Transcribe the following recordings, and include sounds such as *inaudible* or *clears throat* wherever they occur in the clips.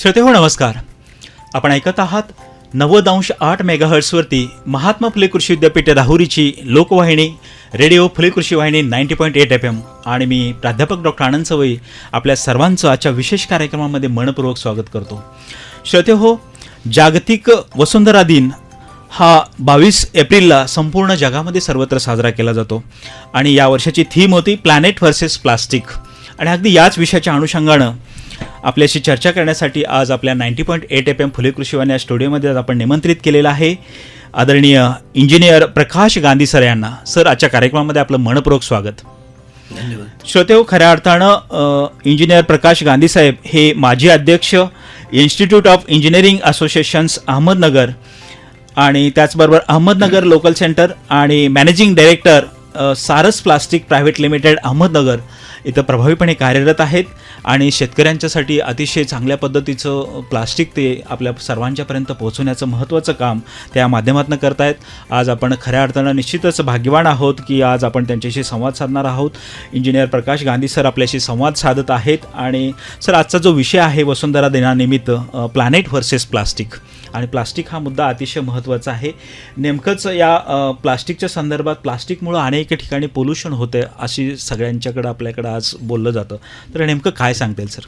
श्रोते हो नमस्कार. आपण ऐकत आहात नव्वद अंश आठ मेगाहर्ट्सवरती महात्मा फुले कृषी विद्यापीठ राहुरीची लोकवाहिनी रेडिओ फुले कृषी वाहिनी ninety point eight F M आणि मी प्राध्यापक डॉक्टर आनंद सवई आपल्या सर्वांचं आजच्या विशेष कार्यक्रमामध्ये मनपूर्वक स्वागत करतो. श्रोते हो जागतिक वसुंधरा दिन हा बावीस एप्रिलला संपूर्ण जगामध्ये सर्वत्र साजरा केला जातो. आणि या वर्षाची थीम होती प्लॅनेट व्हर्सेस प्लास्टिक आणि अगदी याच विषयाच्या अनुषंगानं आपल्याशी चर्चा करण्यासाठी आज आपल्या ninety point eight F M Phule कृषीवान या स्टुडिओमध्ये आज आपण निमंत्रित केलेलं आहे. आदरणीय इंजिनियर प्रकाश गांधी सर यांना. सर आजच्या कार्यक्रमामध्ये आपलं मनपूर्वक स्वागत. धन्यवाद. श्रोतेहो खऱ्या अर्थानं इंजिनियर प्रकाश गांधी साहेब हे माजी अध्यक्ष institute of engineering associations Ahmednagar आणि त्याचबरोबर अहमदनगर लोकल सेंटर आणि managing director Saras plastic private limited Ahmednagar इथं प्रभावीपणे कार्यरत आहेत आणि शेतकऱ्यांच्यासाठी अतिशय चांगल्या पद्धतीचं प्लास्टिक ते आपल्या सर्वांच्यापर्यंत पोहोचवण्याचं महत्त्वाचं काम त्या माध्यमातून करतायत. आज आपण खऱ्या अर्थानं निश्चितच भाग्यवान आहोत की आज आपण त्यांच्याशी संवाद साधणार आहोत. इंजिनियर प्रकाश गांधी सर आपल्याशी संवाद साधत आहेत आणि सर आजचा जो विषय आहे वसुंधरा दिनानिमित्त प्लॅनेट व्हर्सेस प्लास्टिक आणि प्लास्टिक हा मुद्दा अतिशय महत्त्वाचा आहे. नेमकंच या प्लास्टिकच्या संदर्भात प्लास्टिकमुळं अनेक ठिकाणी पोल्युशन होते अशी सगळ्यांच्याकडं आपल्याकडं आज बोललं जातं. तर नेमकं काय सांगता येईल सर?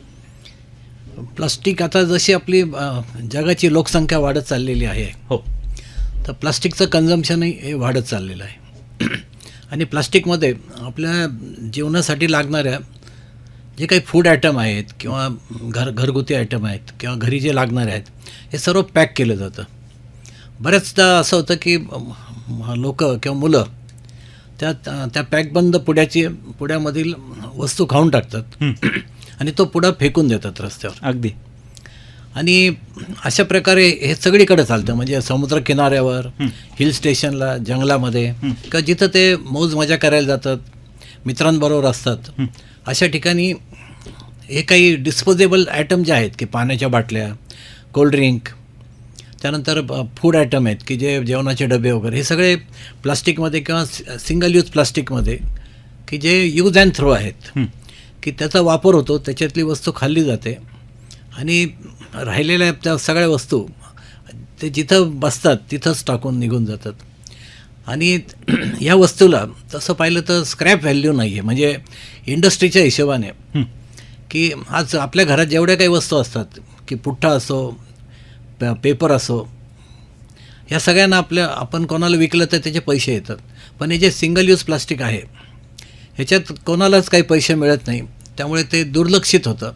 प्लास्टिक आता जशी आपली जगाची लोकसंख्या वाढत चाललेली आहे. हो. तर प्लास्टिकचं कन्झम्पशनही हे वाढत चाललेलं आहे. *clears throat* आणि प्लास्टिकमध्ये आपल्या जीवनासाठी लागणाऱ्या जे काही फूड आयटम आहेत किंवा घर घरगुती आयटम आहेत किंवा घरी जे लागणारे आहेत हे सर्व पॅक केलं जातं. बऱ्याचदा असं होतं की लोक किंवा मुलं त्या त्या पॅकबंद पुड्याची पुड्यामधील वस्तू खाऊन टाकतात. आणि तो पुडा फेकून देतात रस्त्यावर. अगदी. आणि अशा प्रकारे हे सगळीकडे चालतं. म्हणजे समुद्र किनाऱ्यावर हिल स्टेशनला जंगलामध्ये किंवा जिथं ते मौज मजा करायला जातात मित्रांबरोबर असतात. अशा ठिकाणी हे काही डिस्पोजेबल आयटम जे आहेत की पाण्याच्या बाटल्या कोल्ड्रिंक त्यानंतर फूड आयटम आहेत की जे जेवणाचे डबे वगैरे हे सगळे प्लास्टिकमध्ये किंवा सिंगल यूज प्लास्टिकमध्ये की जे यूज अँड थ्रो आहेत. की त्याचा वापर होतो त्याच्यातली वस्तू खाल्ली जाते आणि राहिलेल्या त्या सगळ्या वस्तू ते जिथं बसतात तिथंच टाकून निघून जातात आणि *clears throat* या वस्तूला तसं पाहिलं तर स्क्रॅप व्हॅल्यू नाही आहे म्हणजे इंडस्ट्रीच्या हिशोबाने. की आज आपल्या घरात जेवढ्या काही वस्तू असतात की पुठ्ठा असो प- पेपर असो या सगळ्यांना आपल्या आपण कोणाला विकलं तर त्याचे पैसे येतात. पण हे जे सिंगल यूज प्लास्टिक आहे ह्याच्यात कोणालाच काही पैसे मिळत नाही. त्यामुळे ते दुर्लक्षित होतं.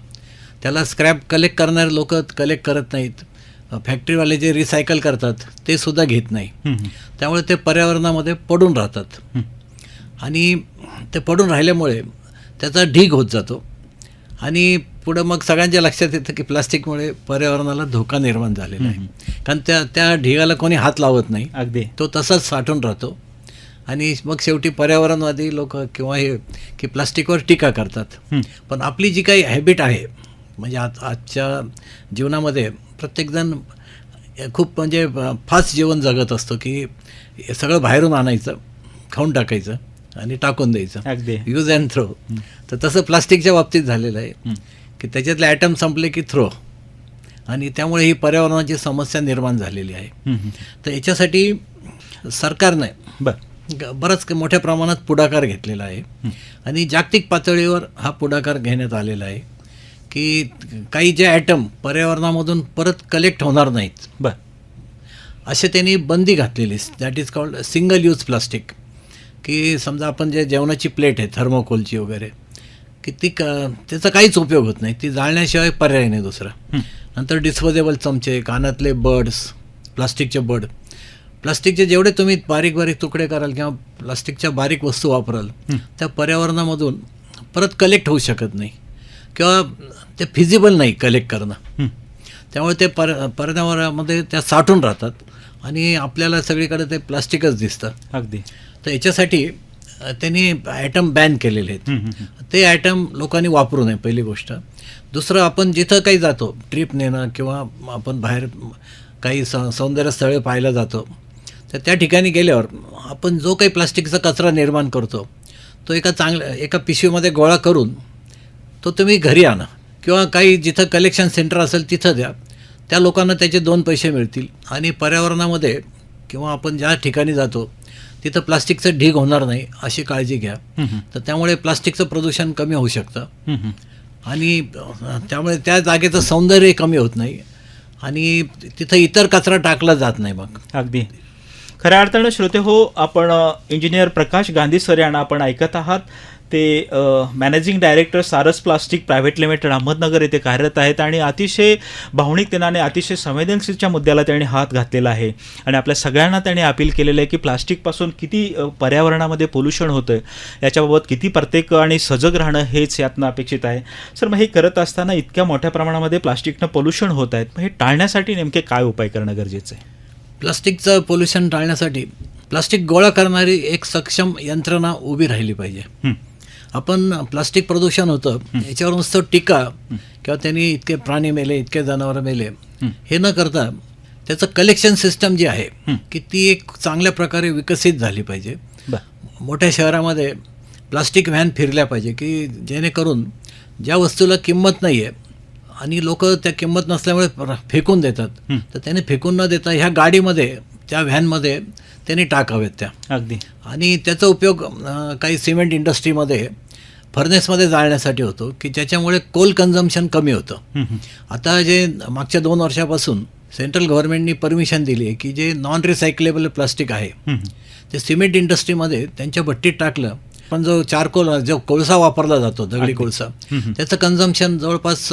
त्याला स्क्रॅप कलेक्ट करणारे लोक कलेक्ट करत नाहीत. फॅक्टरीवाले जे रिसायकल करतात ते सुद्धा घेत नाही. त्यामुळे ते पर्यावरणामध्ये पडून राहतात. आणि ते पडून राहिल्यामुळे त्याचा ढीग होत जातो. आणि पुढं मग सगळ्यांच्या लक्षात येतं की प्लास्टिकमुळे पर्यावरणाला धोका निर्माण झालेला आहे. कारण त्या त्या ढिगाला कोणी हात लावत नाही. अगदी. तो तसाच साठून राहतो. आणि मग शेवटी पर्यावरणवादी लोक किंवा हे की प्लास्टिकवर टीका करतात. पण आपली जी काही हॅबिट आहे म्हणजे आज आजच्या जीवनामध्ये प्रत्येकजण खूप म्हणजे फास्ट जीवन जगत असतो की सगळं बाहेरून आणायचं खाऊन टाकायचं. आणि टाकून द्यायचं. अगदी. यूज अँड थ्रो तर तसं प्लास्टिकच्या बाबतीत झालेलं आहे. की त्याच्यातले ॲटम संपले की थ्रो आणि त्यामुळे ही पर्यावरणाची समस्या निर्माण झालेली आहे. तर याच्यासाठी सरकारने बराच मोठ्या प्रमाणात पुढाकार घेतलेला आहे. आणि जागतिक पातळीवर हा पुढाकार घेण्यात आलेला आहे की काही जे ॲटम पर्यावरणामधून परत कलेक्ट होणार नाहीत. बरं. असे त्यांनी बंदी घातलेली. That is called single use plastic की समजा आपण जे जेवणाची प्लेट आहे थर्मोकोलची वगैरे की ती क त्याचा काहीच उपयोग होत नाही. ती जाळण्याशिवाय पर्याय नाही दुसरा. नंतर डिस्पोजेबल चमचे कानातले बर्ड्स प्लास्टिकचे बर्ड प्लास्टिकचे जेवढे तुम्ही बारीक बारीक तुकडे कराल किंवा प्लास्टिकच्या बारीक वस्तू वापराल त्या पर्यावरणामधून परत कलेक्ट होऊ शकत नाही. किंवा ते फिजिबल नाही कलेक्ट करणं. त्यामुळे ते पर पर्यावरणामध्ये त्या साठून राहतात आणि आपल्याला सगळीकडे ते प्लास्टिकच दिसतं. अगदी. तर याच्यासाठी त्यांनी ॲटम बॅन केलेले आहेत. ते ॲटम लोकांनी वापरू नये पहिली गोष्ट. दुसरं आपण जिथं काही जातो ट्रिप नेणं किंवा आपण बाहेर काही स सौंदर्य स्थळे पाहायला जातो तर त्या ठिकाणी गेल्यावर आपण जो काही प्लास्टिकचा कचरा निर्माण करतो तो एका चांगल्या एका पिशवीमध्ये गोळा करून तो तुम्ही घरी आणा. किंवा काही जिथं कलेक्शन सेंटर असेल तिथं द्या. त्या लोकांना त्याचे दोन पैसे मिळतील. आणि पर्यावरणामध्ये किंवा आपण ज्या ठिकाणी जातो तिथं प्लास्टिकचं ढीग होणार नाही अशी काळजी घ्या. तर त्यामुळे प्लास्टिकचं प्रदूषण कमी होऊ शकतं. आणि त्यामुळे त्या जागेचं सौंदर्य कमी होत नाही. आणि तिथं इतर कचरा टाकला जात नाही मग. अगदी. खऱ्या अर्थानं श्रोते हो आपण इंजिनियर प्रकाश गांधी सर यांना आपण ऐकत आहात. ते managing director Saras plastic private limited Ahmednagar येथे कार्यरत आहेत आणि अतिशय भावनिकतेने अतिशय संवेदनशीलच्या मुद्द्याला त्यांनी हात घातलेला आहे. आणि आपल्या सगळ्यांना त्यांनी अपील केलेलं आहे की प्लास्टिकपासून किती पर्यावरणामध्ये पोल्युशन होतं याच्याबाबत किती प्रत्येक आणि सजग राहणं हेच यातनं अपेक्षित आहे. सर मग हे करत असताना इतक्या मोठ्या प्रमाणामध्ये प्लास्टिकनं पोल्युशन होत आहेत. मग हे टाळण्यासाठी नेमके काय उपाय करणं गरजेचं आहे? प्लास्टिकचं पोल्युशन टाळण्यासाठी प्लास्टिक गोळा करणारी एक सक्षम यंत्रणा उभी राहिली पाहिजे. आपण प्लास्टिक प्रदूषण होतं याच्यावर नुसतं टीका किंवा त्यांनी इतके प्राणी मेले इतके जनावरं मेले हे न करता त्याचं कलेक्शन सिस्टम जी आहे. की ती एक चांगल्या प्रकारे विकसित झाली पाहिजे. मोठ्या शहरामध्ये प्लास्टिक व्हॅन फिरल्या पाहिजे की जेणेकरून ज्या वस्तूला किंमत नाही आहे आणि लोक त्या किंमत नसल्यामुळे फेकून देतात. तर त्याने फेकून न देता ह्या गाडीमध्ये त्या व्हॅनमध्ये त्यांनी टाकावेत त्या. अगदी. आणि त्याचा उपयोग काही सिमेंट इंडस्ट्रीमध्ये फर्नेसमध्ये जाळण्यासाठी होतो की ज्याच्यामुळे कोल कन्झम्पशन कमी होतं. आता जे मागच्या दोन वर्षापासून सेंट्रल गव्हर्नमेंटनी परमिशन दिली आहे की जे नॉन रिसायकलेबल प्लास्टिक आहे. ते सिमेंट इंडस्ट्रीमध्ये त्यांच्या भट्टीत टाकलं पण जो चारकोल जो कोळसा वापरला जातो दगडी कोळसा. त्याचं कन्झम्पशन जवळपास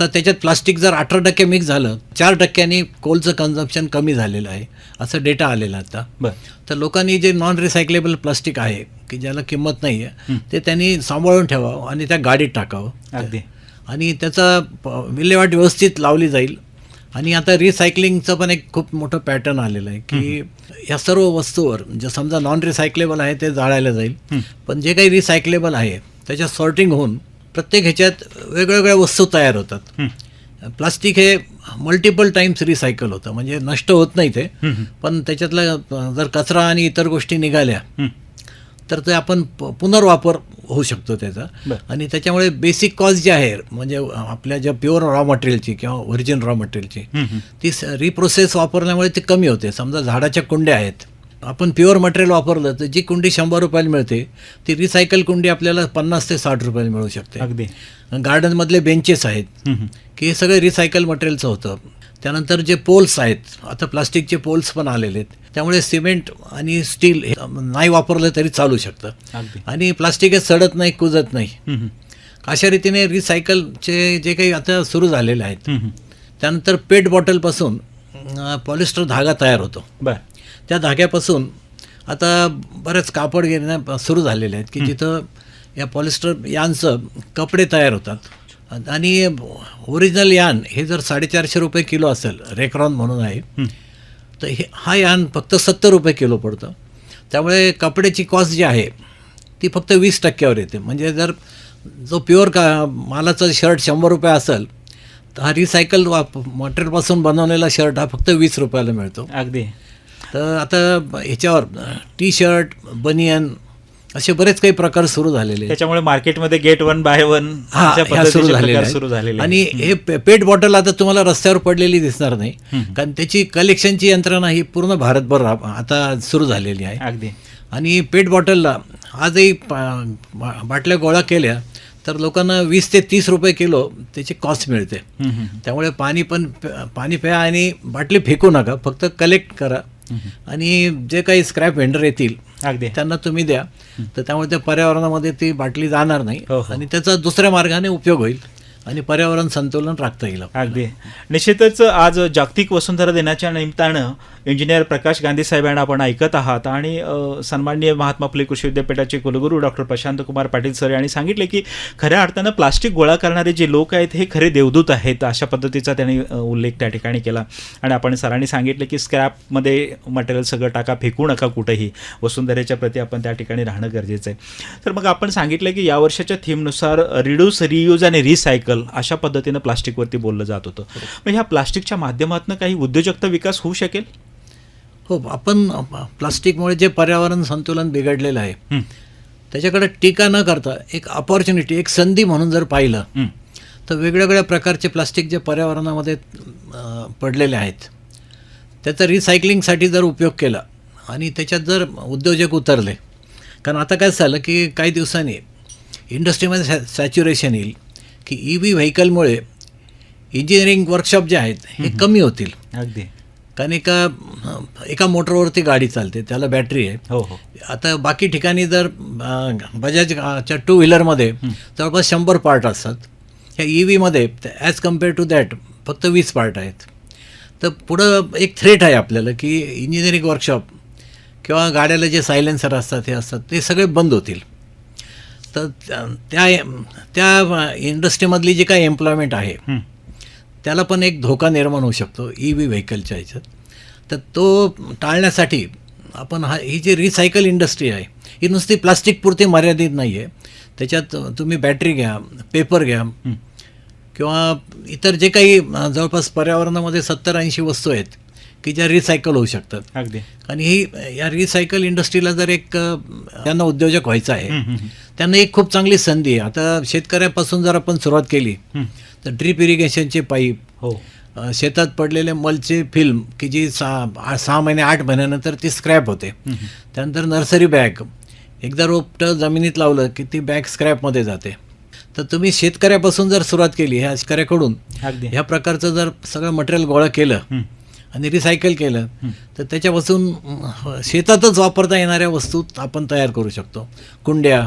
तर त्याच्यात प्लास्टिक जर अठरा टक्के मिक्स झालं चार टक्क्यांनी कोलचं कन्झम्पशन कमी झालेलं आहे असं डेटा आलेला आता. बरं. तर लोकांनी जे नॉन रिसायकलेबल प्लास्टिक आहे की ज्याला किंमत नाही आहे. ते त्यांनी सांभाळून ठेवावं आणि त्या गाडीत टाकावं. अगदी. आणि त्याचा विल्हेवाट व्यवस्थित लावली जाईल. आणि आता रिसायकलिंगचं पण एक खूप मोठं पॅटर्न आलेलं आहे की या सर्व वस्तूवर जे समजा नॉन रिसायकलेबल आहे ते जाळायला जाईल. पण जे काही रिसायकलेबल आहे त्याच्यात सॉर्टिंग होऊन प्रत्येक ह्याच्यात वेगवेगळ्या वस्तू तयार होतात. प्लास्टिक हे मल्टिपल टाइम्स रिसायकल होतं म्हणजे नष्ट होत नाही ते. पण त्याच्यातला जर कचरा आणि इतर गोष्टी निघाल्या. तर ते आपण पुनर्वापर होऊ शकतो त्याचा. आणि त्याच्यामुळे बेसिक कॉस्ट जी आहे म्हणजे आपल्या ज्या प्युअर रॉ मटेरियलची किंवा व्हर्जिन रॉ मटेरियलची. ती रिप्रोसेस वापरल्यामुळे ते कमी होते समजा झाडाच्या कुंड्या आहेत आपण प्युअर मटेरियल वापरलं तर जी कुंडी शंभर रुपयाला मिळते ती रिसायकल कुंडी आपल्याला पन्नास ते साठ रुपयाला मिळू शकते. अगदी. गार्डनमधले बेंचेस आहेत. की हे सगळे रिसायकल मटेरियलचं होतं. त्यानंतर जे पोल्स आहेत आता प्लास्टिकचे पोल्स पण आलेले आहेत. त्यामुळे सिमेंट आणि स्टील हे नाही वापरलं तरी चालू शकतं. आणि प्लास्टिक हे सडत नाही कुजत नाही. अशा रीतीने रिसायकलचे जे काही आता सुरू झालेले आहेत. त्यानंतर पेट बॉटलपासून पॉलिस्टर धागा तयार होतो. बरं. त्या धाग्यापासून आता बरेच कापड घेण्या सुरू झालेले आहेत की जिथं या पॉलिस्टर यांचं कपडे तयार होतात. आणि ओरिजिनल यान हे जर साडेचारशे रुपये किलो असेल रेक्रॉन म्हणून आहे. तर हे हा यान फक्त सत्तर रुपये किलो पडतं. त्यामुळे कपड्याची कॉस्ट जी आहे ती फक्त वीस टक्क्यावर येते. म्हणजे जर जो प्युअर का मालाचा शर्ट शंभर रुपये असेल तर हा रिसायकल वाप मटेरियलपासून बनवलेला शर्ट हा फक्त वीस रुपयाला मिळतो. अगदी. तर आता ह्याच्यावर टी शर्ट बनियन असे बरेच काही प्रकार सुरू झालेले. त्याच्यामुळे मार्केटमध्ये गेट वन बाय वन हा सुरू झालेले. सुरू झालेले आणि. हे पेट बॉटल आता तुम्हाला रस्त्यावर पडलेली दिसणार नाही. कारण त्याची कलेक्शनची यंत्रणा ही पूर्ण भारतभर आता सुरू झालेली आहे अगदी आणि पेट बॉटलला आजही बाटल्या गोळा केल्या तर लोकांना वीस ते तीस रुपये किलो त्याची कॉस्ट मिळते. त्यामुळे पाणी पण पाणी प्या आणि बाटली फेकू नका फक्त कलेक्ट करा आणि जे काही स्क्रॅप व्हेंडर येतील अगदी. त्यांना तुम्ही द्या. तर त्यामुळे त्या पर्यावरणामध्ये ती बाटली जाणार नाही. हो, हो. आणि त्याचा दुसऱ्या मार्गाने उपयोग होईल. आणि पर्यावरण संतुलन राखता येईल अगदी. निश्चितच आज जागतिक वसुंधरा दिनाच्या निमित्तानं इंजिनियर प्रकाश गांधी साहेब यांना आपण ऐकत आहात आणि सन्माननीय महात्मा फुले कृषी विद्यापीठाचे कुलगुरू डॉक्टर प्रशांत कुमार पाटील सर यांनी सांगितले की खऱ्या अर्थानं प्लास्टिक गोळा करणारे जे लोक आहेत हे खरे देवदूत आहेत अशा पद्धतीचा त्यांनी उल्लेख त्या ठिकाणी केला. आणि आपण सरांनी सांगितले की स्क्रॅपमध्ये मटेरियल सगळं टाका फेकू नका कुठेही. वसुंधरेच्या प्रती आपण त्या ठिकाणी राहणं गरजेचं आहे. तर मग आपण सांगितलं की या वर्षाच्या थीमनुसार रिड्यूस रियूज आणि रिसायकल अशा पद्धतीनं प्लास्टिकवरती बोललं जात होतं. मग ह्या प्लास्टिकच्या माध्यमातून काही उद्योजकता विकास होऊ शकेल? हो आपण प्लास्टिकमुळे जे पर्यावरण संतुलन बिघडलेलं आहे त्याच्याकडे टीका न करता एक अपॉर्च्युनिटी एक संधी म्हणून जर पाहिलं तर वेगवेगळ्या प्रकारचे प्लास्टिक जे पर्यावरणामध्ये पडलेले आहेत त्याचा रिसायकलिंगसाठी जर उपयोग केला आणि त्याच्यात जर उद्योजक उतरले कारण आता काय झालं की काही दिवसांनी इंडस्ट्रीमध्ये सॅ सॅच्युरेशन येईल की ई व्ही व्हेकलमुळे इंजिनिअरिंग वर्कशॉप जे आहेत हे कमी होतील. अगदी. कारण एका एका मोटरवरती गाडी चालते त्याला बॅटरी आहे. हो हो. आता बाकी ठिकाणी जर बजाजच्या टू व्हीलरमध्ये जवळपास शंभर पार्ट असतात. ह्या ई व्हीमध्ये ॲज कंपेअर टू दॅट फक्त वीस पार्ट आहेत. तर पुढं एक थ्रेट आहे आपल्याला की इंजिनिअरिंग वर्कशॉप किंवा गाड्याला जे सायलेन्सर असतात हे असतात ते सगळे बंद होतील. तर त्या त्या इंडस्ट्रीमधली जी काही एम्प्लॉयमेंट आहे. त्याला पण एक धोका निर्माण होऊ शकतो ई व्ही व्हेकलच्या ह्याच्यात तर तो टाळण्यासाठी आपण हा ही जी रिसायकल इंडस्ट्री आहे ही नुसती प्लास्टिकपुरती मर्यादित नाही आहे त्याच्यात तुम्ही बॅटरी घ्या पेपर घ्या. किंवा इतर जे काही जवळपास पर्यावरणामध्ये सत्तर ऐंशी वस्तू आहेत की ज्या रिसायकल होऊ शकतात. अगदी. आणि ही या रिसायकल इंडस्ट्रीला जर एक त्यांना उद्योजक व्हायचं आहे. त्यांना एक खूप चांगली संधी आहे. आता शेतकऱ्यापासून जर आपण सुरुवात केली. तर ड्रीप इरिगेशनचे पाईप हो. शेतात पडलेले मलचे फिल्म की जी सहा सहा महिने आठ महिन्यानंतर ती स्क्रॅप होते. त्यानंतर नर्सरी बॅग एकदा रोपटं जमिनीत लावलं की ती बॅग स्क्रॅपमध्ये जाते. तर तुम्ही शेतकऱ्यापासून जर सुरुवात केली ह्या शेतकऱ्याकडून ह्या प्रकारचं जर सगळं मटेरियल गोळा केलं. आणि रिसायकल केलं. तर त्याच्यापासून शेतातच वापरता येणाऱ्या वस्तू आपण तयार करू शकतो. कुंड्या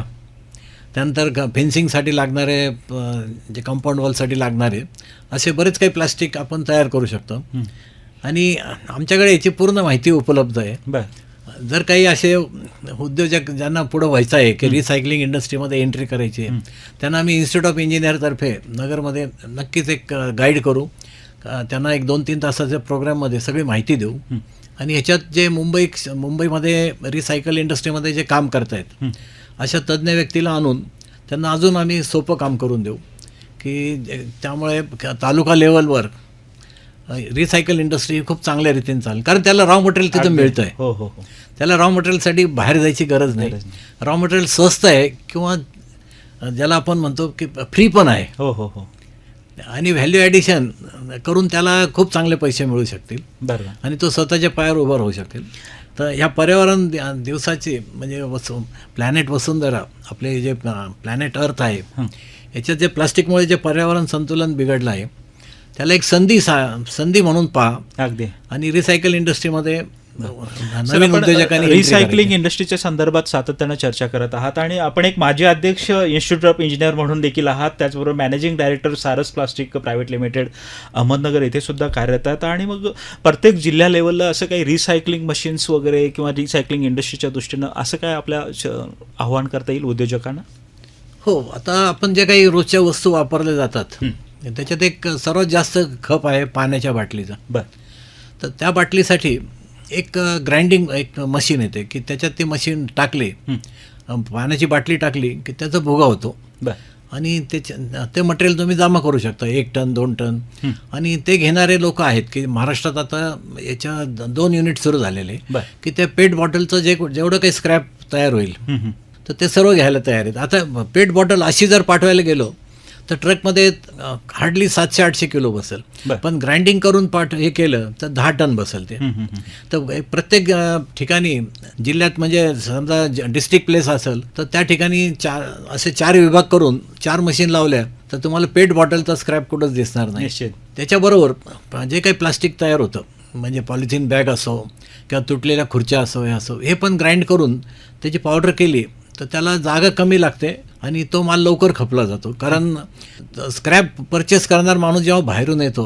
त्यानंतर फेन्सिंगसाठी लागणारे जे कंपाऊंड वॉलसाठी लागणारे असे बरेच काही प्लास्टिक आपण तयार करू शकतो. आणि आमच्याकडे याची पूर्ण माहिती उपलब्ध आहे. बर. जर काही असे उद्योजक ज्यांना पुढं व्हायचं आहे की रिसायकलिंग इंडस्ट्रीमध्ये एंट्री करायची आहे त्यांना आम्ही इन्स्टिट्यूट ऑफ इंजिनिअरतर्फे नगरमध्ये नक्कीच एक गाईड करू. त्यांना एक दोन तीन तासाच्या प्रोग्राममध्ये सगळी माहिती देऊ. आणि ह्याच्यात जे मुंबई मुंबईमध्ये रिसायकल इंडस्ट्रीमध्ये जे काम करत आहेत. अशा तज्ज्ञ व्यक्तीला आणून त्यांना अजून आम्ही सोपं काम करून देऊ. की जे- त्यामुळे तालुका लेवलवर रिसायकल इंडस्ट्री खूप चांगल्या रीतीने चालेल. कारण त्याला रॉ मटेरियल तिथं मिळतं आहे हो हो हो. त्याला रॉ मटेरियलसाठी बाहेर जायची गरज नाही. रॉ मटेरियल स्वस्त आहे किंवा ज्याला आपण म्हणतो की फ्री पण आहे. हो हो हो. आणि व्हॅल्यू ॲडिशन करून त्याला खूप चांगले पैसे मिळू शकतील. बरोबर. आणि तो स्वतःच्या पायावर उभा राहू शकेल. तर ह्या पर्यावरण दिवसाची म्हणजे वसु प्लॅनेट वसुंधरा आपले जे प्लॅनेट अर्थ आहे. याच्यात जे प्लास्टिकमुळे जे पर्यावरण संतुलन बिघडलं आहे त्याला एक संधी सा संधी म्हणून पहा. अगदी. आणि रिसायकल इंडस्ट्रीमध्ये रिसायकलिंग. इंडस्ट्रीच्या संदर्भात सातत्यानं चर्चा करत आहात आणि आपण एक माजी अध्यक्ष इन्स्टिट्यूट ऑफ इंजिनियर म्हणून देखील आहात. त्याचबरोबर managing director Saras plastic private limited Ahmednagar येथे सुद्धा कार्यरत आहेत. आणि मग प्रत्येक जिल्ह्या लेवलला असं काही रिसायकलिंग मशीन्स वगैरे किंवा रिसायकलिंग इंडस्ट्रीच्या दृष्टीनं असं काय आपल्या आव्हान करता येईल उद्योजकांना? हो आता आपण जे काही रोजच्या वस्तू वापरल्या जातात. त्याच्यात एक सर्वात जास्त खप आहे पाण्याच्या बाटलीचा. बर. तर त्या बाटलीसाठी एक ग्राइंडिंग एक मशीन येते की त्याच्यात ती मशीन टाकली पाण्याची बाटली टाकली की त्याचा भुगा होतो. आणि त्याच्या ते मटेरियल तुम्ही जमा करू शकता एक टन दोन टन. आणि ते घेणारे लोक आहेत की महाराष्ट्रात आता याच्या द- दोन युनिट सुरू झालेले की त्या पेट बॉटलचं जे जेवढं काही स्क्रॅप तयार होईल. तर ते सर्व घ्यायला तयार आहेत. आता पेट बॉटल अशी जर पाठवायला गेलो तर ट्रकमध्ये हार्डली सातशे आठशे किलो बसेल. पण ग्राइंडिंग करून पाठ हे केलं तर दहा टन बसेल ते. तर प्रत्येक ठिकाणी जिल्ह्यात म्हणजे समजा डिस्ट्रिक्ट प्लेस असेल तर त्या ठिकाणी चार असे चार विभाग करून चार मशीन लावल्या तर तुम्हाला पेट बॉटलचा स्क्रॅप कुठंच दिसणार नाही त्याच्याबरोबर जे काही प्लास्टिक तयार होतं म्हणजे पॉलिथिन बॅग असो किंवा तुटलेल्या खुर्च्या असो हे असो हे पण ग्राइंड करून त्याची पावडर केली तर त्याला जागा कमी लागते आणि तो माल लवकर खपला जातो. कारण स्क्रॅप परचेस करणार माणूस जेव्हा बाहेरून येतो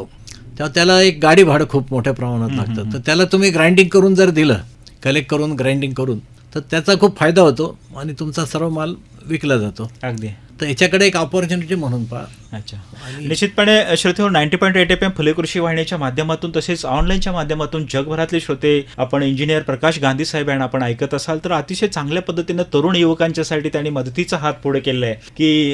तेव्हा त्याला एक गाडी भाडं खूप मोठ्या प्रमाणात लागतं. तर त्याला तुम्ही ग्राइंडिंग करून जर दिलं कलेक्ट करून ग्राइंडिंग करून तर त्याचा खूप फायदा होतो आणि तुमचा सर्व माल विकला जातो. अगदी. तर याच्याकडे एक ऑपॉर्च्युनिटी म्हणून पहा. अच्छा. निश्चितपणे श्रोते ninety point eight F M Phule कृषी वाहिनीच्या माध्यमातून तसेच ऑनलाईनच्या माध्यमातून जगभरातले श्रोते आपण इंजिनियर प्रकाश गांधी साहेब यांना आपण ऐकत असाल तर अतिशय चांगल्या पद्धतीनं तरुण युवकांच्यासाठी त्यांनी मदतीचा हात पुढे केलेला आहे की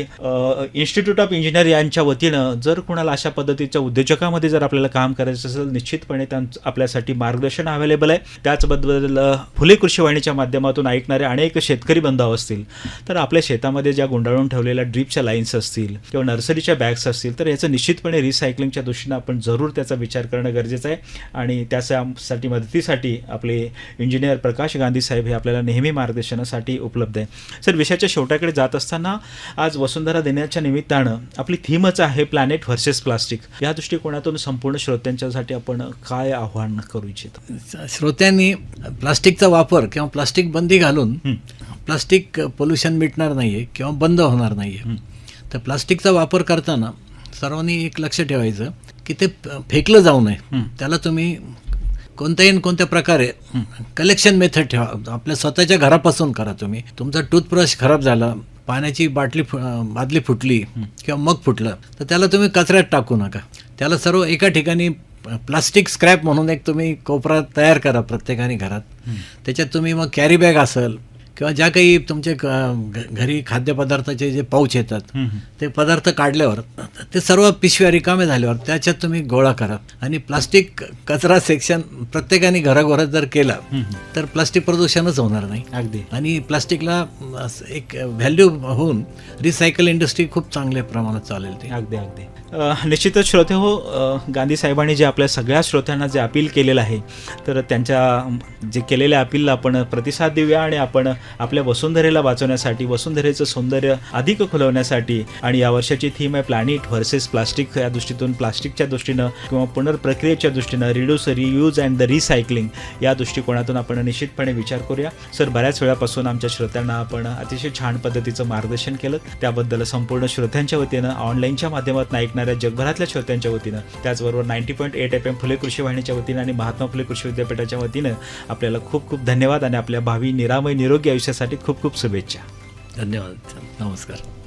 इन्स्टिट्यूट ऑफ इंजिनियर यांच्या वतीनं जर कुणाला अशा पद्धतीच्या उद्योजकामध्ये जर आपल्याला काम करायचं असेल निश्चितपणे त्यांचं आपल्यासाठी मार्गदर्शन अवेलेबल आहे. त्याचबद्दल फुले कृषी वाहिनीच्या माध्यमातून ऐकणारे अनेक शेतकरी बंधू असतील. तर आपल्या शेतामध्ये ज्या गुंडाळून ठेवलेल्या ड्रीपच्या लाईन्स असतील किंवा नर्सरीच्या बॅग्स असतील तर याचं निश्चितपणे रिसायकलिंगच्या दृष्टीनं आपण जरूर त्याचा विचार करणं गरजेचं आहे. आणि त्यासाठी मदतीसाठी आपले इंजिनियर प्रकाश गांधी साहेब हे आपल्याला नेहमी मार्गदर्शनासाठी उपलब्ध आहे. सर विषयाच्या शेवटाकडे जात असताना आज वसुंधरा दिनाच्या निमित्तानं आपली थीमच आहे प्लॅनेट व्हर्सेस प्लास्टिक या दृष्टिकोनातून संपूर्ण श्रोत्यांच्यासाठी आपण काय आव्हान करू इच्छितो? श्रोत्यांनी प्लास्टिकचा वापर किंवा प्लास्टिक बंदी घालून. प्लास्टिक पोल्युशन मिटणार नाही आहे किंवा बंद होणार नाही आहे तर प्लास्टिकचा वापर करताना सर्वांनी एक लक्ष ठेवायचं की ते फेकलं जाऊ नये. त्याला तुम्ही कोणत्याही न कोणत्या प्रकारे कलेक्शन मेथड ठेवा. आपल्या स्वतःच्या घरापासून करा तुम्ही. तुमचा टूथब्रश खराब झाला पाण्याची बाटली फु बादली फुटली किंवा मग फुटलं तर त्याला तुम्ही कचऱ्यात टाकू नका. त्याला सर्व एका ठिकाणी प्लास्टिक स्क्रॅप म्हणून एक तुम्ही कोपरा तयार करा प्रत्येकाने घरात. त्याच्यात तुम्ही मग कॅरी बॅग असेल किंवा ज्या काही तुमचे घरी खाद्यपदार्थाचे जे पाऊच येतात ते पदार्थ काढल्यावर ते सर्व पिशव्या रिकामे झाल्यावर त्याच्यात तुम्ही गोळा करा. आणि प्लास्टिक कचरा सेक्शन प्रत्येकाने घराघरात जर केला तर प्लास्टिक प्रदूषणच होणार नाही. अगदी. आणि प्लास्टिकला एक व्हॅल्यू होऊन रिसायकल इंडस्ट्री खूप चांगल्या प्रमाणात चालेल ते. अगदी अगदी. निश्चितच श्रोते हो गांधी साहेबांनी जे आपल्या सगळ्या श्रोत्यांना जे अपील केलेलं आहे तर त्यांच्या जे केलेल्या अपीलला आपण प्रतिसाद देऊया आणि आपण आपल्या वसुंधरेला वाचवण्यासाठी वसुंधरेचं सौंदर्य अधिक खुलवण्यासाठी आणि या वर्षाची थीम आहे प्लॅनेट व्हर्सेस प्लास्टिक या दृष्टीतून प्लास्टिकच्या दृष्टीनं किंवा पुनर्प्रक्रियेच्या दृष्टीनं reduce reuse and the recycling या दृष्टिकोनातून आपण निश्चितपणे विचार करूया. सर बऱ्याच वेळापासून आमच्या श्रोत्यांना आपण अतिशय छान पद्धतीचं मार्गदर्शन केलं. त्याबद्दल संपूर्ण श्रोत्यांच्या वतीनं ऑनलाईनच्या माध्यमातून ऐकणाऱ्या जगभरातल्या श्रोत्यांच्या वतीनं त्याचबरोबर ninety point eight F M Phule कृषी वाहिनीच्या वतीनं आणि महात्मा फुले कृषी विद्यापीठाच्या वतीनं आपल्याला खूप खूप धन्यवाद आणि आपल्या भावी निरामय निरोगी आयुष्यासाठी खूप खूप शुभेच्छा. धन्यवाद. नमस्कार.